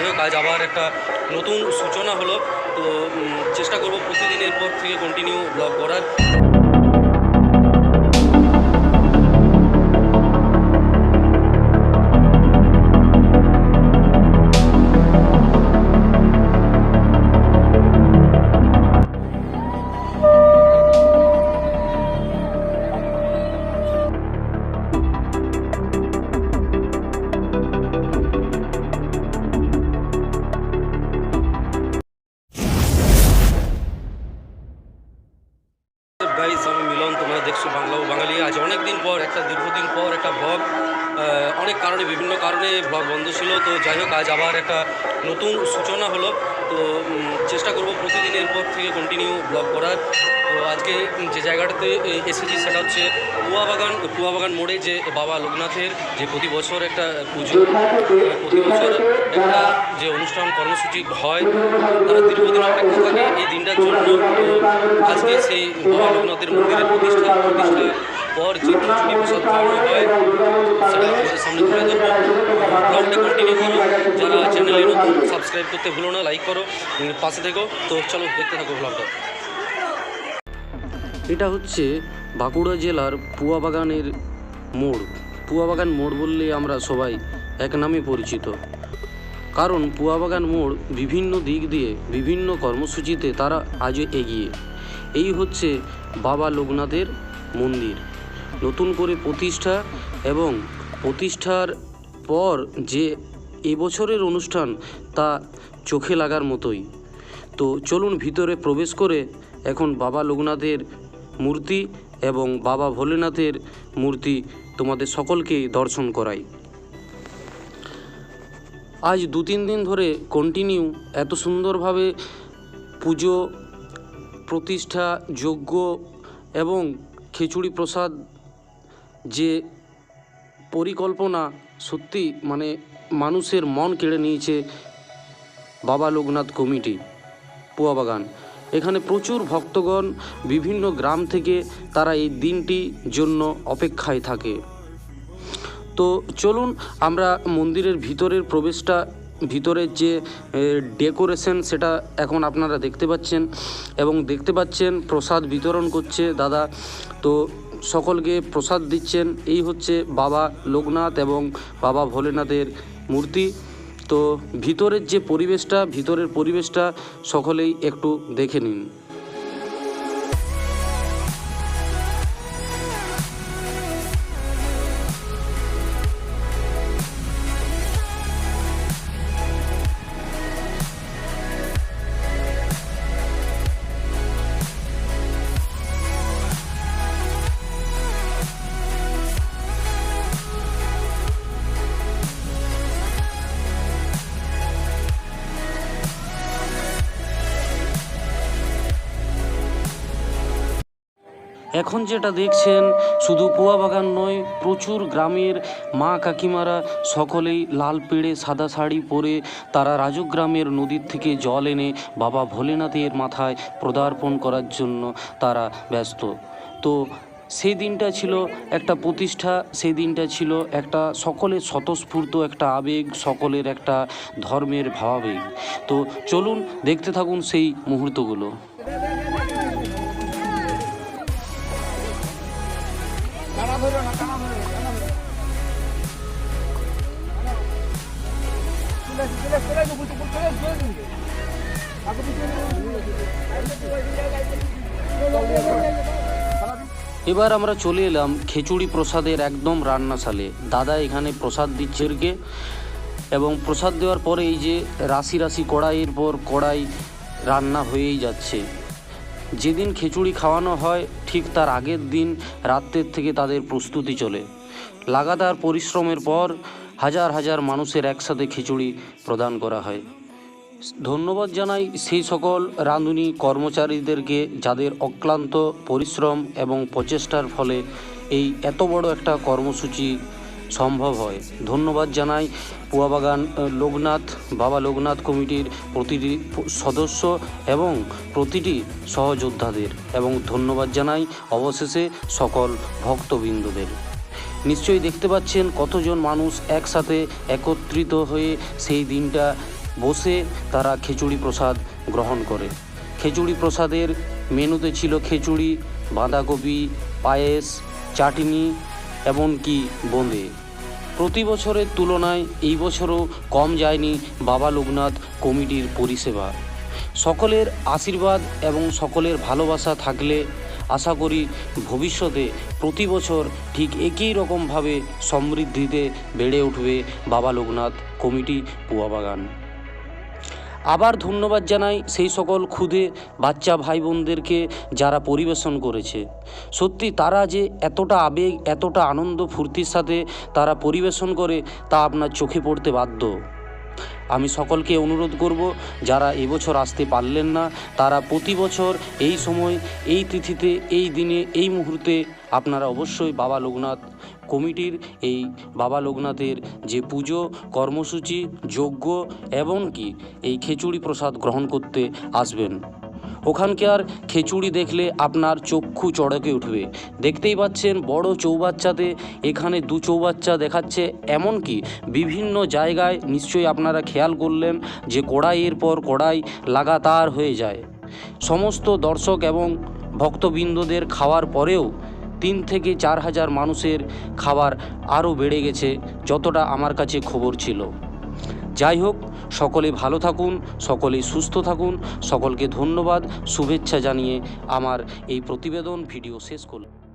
যাই হোক, আজ আবার একটা নতুন সূচনা হলো। তো চেষ্টা করব প্রতিদিন এরপর থেকে কন্টিনিউ ব্লগ করার। দীর্ঘদিন পর একটা ব্লগ অনেক কারণে, বিভিন্ন কারণে ব্লগ বন্ধ ছিল। তো যাই হোক, আজ আবার একটা নতুন সূচনা হলো। তো চেষ্টা করব প্রতিদিন এরপর থেকে কন্টিনিউ ব্লগ করার। তো আজকে যে জায়গাটাতে এসেছি সেটা হচ্ছে কুয়াবাগান কুয়াবাগান মোড়ে যে বাবা লোকনাথের যে প্রতি বছর একটা পুজো প্রতি বছর একটা যে অনুষ্ঠান, কর্মসূচি হয়, তারা দীর্ঘদিন অপেক্ষা থাকে এই দিনটার জন্য। আজকে সেই বাবা লোকনাথের মন্দিরের প্রতিষ্ঠা প্রতিষ্ঠার পর যে খিচুড়ি প্রসাদ খাওয়ানো হয় সেটা আপনাদের সামনে তুলে ধরবো। ব্লগটা কন্টিনিউ করো যারা চ্যানেলে নতুন সাবস্ক্রাইব করতে ভুলো না লাইক করো পাশে থেকো। তো চলো দেখতে থাকো ব্লগটা এটা হচ্ছে বাঁকুড়া জেলার পুয়াবাগানের মোড়। পুয়াবাগান মোড় বললে আমরা সবাই এক নামে পরিচিত। কারণ পুয়াবাগান মোড় বিভিন্ন দিক দিয়ে, বিভিন্ন কর্মসূচিতে তারা আজও এগিয়ে। এই হচ্ছে বাবা লোকনাথের মন্দির। নতুন করে প্রতিষ্ঠা এবং প্রতিষ্ঠার পর যে এবছরের অনুষ্ঠান তা চোখে লাগার মতোই। তো চলুন ভিতরে প্রবেশ করে এখন বাবা লোকনাথের মূর্তি এবং বাবা ভোলেনাথের মূর্তি তোমাদের সকলকেই দর্শন করাই। আজ দু তিন দিন ধরে কন্টিনিউ এত সুন্দরভাবে পুজো, প্রতিষ্ঠা, যজ্ঞ এবং খিচুড়ি প্রসাদ যে পরিকল্পনা সত্যি মানে মানুষের মন কেড়ে নিয়েছে বাবা লোকনাথ কমিটি পুয়াবাগান এখানে প্রচুর ভক্তগণ বিভিন্ন গ্রাম থেকে তারা এই দিনটি জন্য অপেক্ষায় থাকে। তো চলুন আমরা মন্দিরের ভিতরের প্রবেশটা, ভিতরের যে ডেকোরেশন সেটা এখন আপনারা দেখতে পাচ্ছেন এবং দেখতে পাচ্ছেন, প্রসাদ বিতরণ করছে দাদা। তো সকলকে প্রসাদ দিচ্ছেন। এই হচ্ছে বাবা লোকনাথ এবং বাবা ভোলেনাথের মূর্তি। তো ভিতরের যে পরিবেশটা, ভিতরের পরিবেশটা সকলেই একটু দেখে নিন। এখন যেটা দেখছেন, শুধু কুয়া বাগান নয়, প্রচুর গ্রামের মা কাকিমারা সকলেই লাল পেড়ে সাদা শাড়ি পরে তারা রাজগ্রামের নদীর থেকে জল এনে বাবা ভোলেনাথের মাথায় পদার্পণ করার জন্য তারা ব্যস্ত। তো সেই দিনটা ছিল একটা প্রতিষ্ঠা, সেই দিনটা ছিল একটা সকলের স্বতঃস্ফূর্ত একটা আবেগ, সকলের একটা ধর্মের ভাবাবেগ। তো চলুন দেখতে থাকুন সেই মুহূর্তগুলো। এবার আমরা চলে এলাম খিচুড়ি প্রসাদের একদম রান্নাশালে। দাদা এখানে প্রসাদ দিচ্ছে এরকে এবং প্রসাদ দেওয়ার পরে এই যে রাশি রাশি কড়াইয়ের পর কড়াই রান্না হয়েই যাচ্ছে। যেদিন খিচুড়ি খাওয়ানো হয়, ঠিক তার আগের দিন রাত্রের থেকে তাদের প্রস্তুতি চলে। লাগাতার পরিশ্রমের পর হাজার হাজার মানুষের একসাথে খিচুড়ি প্রদান করা হয়। ধন্যবাদ জানাই সেই সকল রাঁধুনি কর্মচারীদেরকে যাদের অক্লান্ত পরিশ্রম এবং প্রচেষ্টার ফলে এই এত বড় একটা কর্মসূচি সম্ভব হয়। ধন্যবাদ জানাই পুয়াবাগান লোকনাথ, বাবা লোকনাথ কমিটির প্রতিটি সদস্য এবং প্রতিটি সহযোদ্ধাদের। এবং ধন্যবাদ জানাই অবশেষে সকল ভক্তবৃন্দদের। নিশ্চয়ই দেখতে পাচ্ছেন কতজন মানুষ একসাথে একত্রিত হয়ে সেই দিনটা বসে তারা খিচুড়ি প্রসাদ গ্রহণ করে। খিচুড়ি প্রসাদের মেনুতে ছিল খিচুড়ি, বাঁধাকপি, পায়েস, চাটনি এমনকি বোঁদে। প্রতি বছরের তুলনায় এই বছরও কম যায়নি বাবা লোকনাথ কমিটির পরিষেবা। সকলের আশীর্বাদ এবং সকলের ভালোবাসা থাকলে আশা করি ভবিষ্যতে প্রতি বছর ঠিক একই রকমভাবে সমৃদ্ধিতে বেড়ে উঠবে বাবা লোকনাথ কমিটি পুয়াবাগান। আবার ধন্যবাদ জানাই সেই সকল ক্ষুদে বাচ্চা ভাই বোনদেরকে যারা পরিবেশন করেছে। সত্যি তারা যে এতটা আবেগ, এতটা আনন্দ, ফুর্তির সাথে তারা পরিবেশন করে তা আপনার চোখে পড়তে বাধ্য। আমি সকলকে অনুরোধ করব, যারা এবছর আসতে পারলেন না, তারা প্রতি বছর এই সময়, এই তিথিতে, এই দিনে, এই মুহূর্তে আপনারা অবশ্যই বাবা লোকনাথ কমিটির এই বাবা লোকনাথের যে পুজো, কর্মসূচি, যজ্ঞ এবং কি এই খিচুড়ি প্রসাদ গ্রহণ করতে আসবেন। ওখানকার খিচুড়ি দেখলে আপনার চক্ষু চড়কে উঠবে। দেখতেই পাচ্ছেন বড় চৌবাচ্চাতে এখানে দু চৌবাচ্চা দেখাচ্ছে। এমনকি বিভিন্ন জায়গায় নিশ্চয়ই আপনারা খেয়াল করলেন যে কড়াইয়ের পর কড়াই লাগাতার হয়ে যায়। সমস্ত দর্শক এবং ভক্তবৃন্দদের খাওয়ার পরেও তিন থেকে চার হাজার মানুষের খাবার আরও বেড়ে গেছে, যতটা আমার কাছে খবর ছিল। যাই হোক, সকলে ভালো থাকুন, সকলেই সুস্থ থাকুন, সকলকে ধন্যবাদ, শুভেচ্ছা জানিয়ে আমার এই প্রতিবেদন ভিডিও শেষ করলাম।